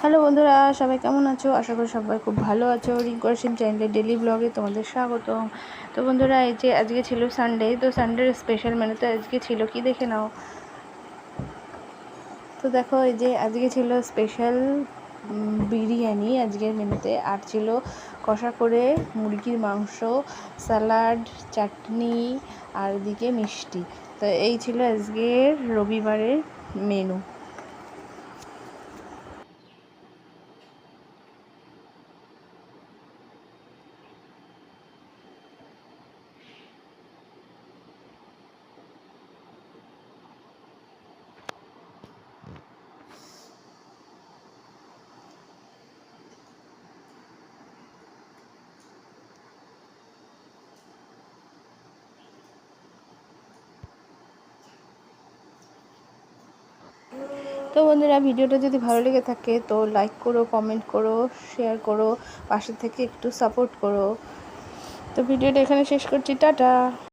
Hello বন্ধুরা, সবাই কেমন আছো? আশা করি সবাই খুব ভালো আছো। রিঙ্কর সিম চ্যানেলের ডেলি ব্লগে তোমাদের স্বাগত তো বন্ধুরা, এই যে আজকে ছিল সানডে তো সানডের স্পেশাল মেনুতে আজকে ছিল কি দেখে নাও? তো দেখো, এই যে আজকে ছিল স্পেশাল বিরিয়ানি আজকের মেনুতে আর ছিল কষা করে মুরগির মাংস স্যালাড চাটনি, আর দিকে মিষ্টি। তো এই ছিল আজকের রবিবারের মেনু তো বন্ধুরা ভিডিওটা যদি ভালো লেগে থাকে, তো লাইক করো কমেন্ট করো শেয়ার করো, পাশে থেকে একটু সাপোর্ট করো। তো ভিডিওটা এখানে শেষ করছি, টাটা।